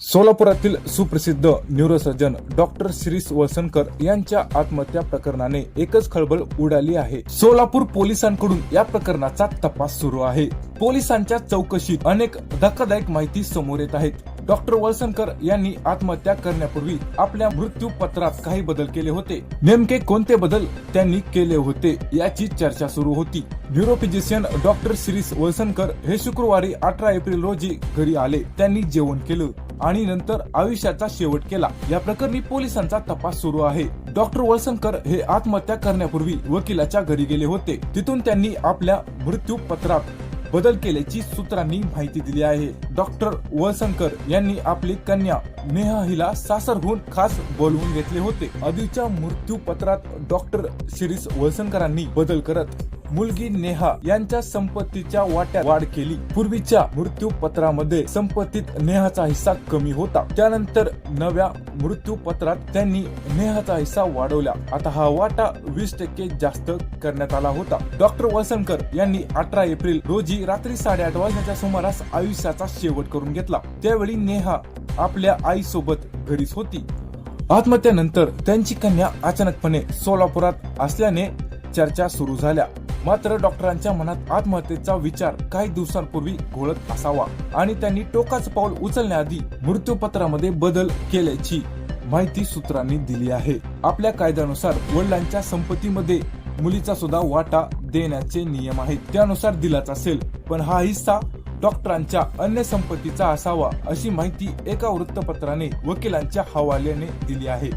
सोलापुरातील सुप्रसिद्ध neurosurgeon doctor Shirish वसनकर यांच्या आत्महत्या प्रकरणाने एकच खळबळ उडाली आहे. सोलापूर पोलिसांकडून या प्रकरणाचा तपास सुरू आहे. पोलिसांच्या चौकशीत अनेक धक्कादायक माहिती समोर येत आहेत. डॉक्टर वळसनकर यांनी आत्महत्या करण्यापूर्वी आपल्या मृत्यू पत्रात काही बदल केले होते. नेमके कोणते बदल त्यांनी केले होते याची चर्चा सुरू होती. न्यूरोफिजिशियन डॉक्टर शिरीष वळसनकर हे शुक्रवारी अठरा एप्रिल रोजी घरी आले. त्यांनी जेवण केलं. आणि नंतर आयुष्याचा शेवट केला. या प्रकरणी पोलिसांचा तपास सुरू आहे. डॉक्टर वळसंकर हे आत्महत्या करण्यापूर्वी वकिलाच्या घरी गेले होते. तिथून त्यांनी आपल्या मृत्यू पत्रात बदल केल्याची सूत्रांनी माहिती दिली आहे. डॉक्टर वळसंकर यांनी आपली कन्या नेहा हिला सासरहून खास बोलवून घेतले होते. आधीच्या मृत्यू पत्रात डॉक्टर शिरीष वळसंकरांनी बदल करत मुलगी नेहा यांच्या संपत्तीच्या वाट्यात वाढ केली. पूर्वीच्या मृत्यू पत्रामध्ये संपत्तीत नेहाचा हिस्सा कमी होता. त्यानंतर नव्या मृत्यू पत्रात त्यांनी नेहाचा हिस्सा वाढवला. आता हा वाटा वीस टक्के जास्त करण्यात आला होता. डॉक्टर वसनकर यांनी अठरा एप्रिल रोजी रात्री साडेआठ वाजण्याच्या सुमारास आयुष्याचा शेवट करून घेतला. त्यावेळी नेहा आपल्या आईसोबत घरीच होती. आत्महत्येनंतर त्यांची कन्या अचानकपणे सोलापुरात असल्याने चर्चा सुरू झाल्या. मात्र डॉक्टरांच्या मनात आत्महत्येचा विचार काही दिवसांपूर्वी घोळत असावा आणि त्यांनी टोकाचं पाऊल उचलण्याआधी मृत्यूपत्रामध्ये बदल केल्याची माहिती सूत्रांनी दिली आहे. आपल्या कायद्यानुसार वडिलांच्या संपत्तीमध्ये मुलीचा सुद्धा वाटा देण्याचे नियम आहेत. त्यानुसार दिलाच असेल पण हा हिस्सा डॉक्टरांच्या अन्य संपत्तीचा असावा अशी माहिती एका वृत्तपत्राने वकिलांच्या हवाल्याने दिली आहे.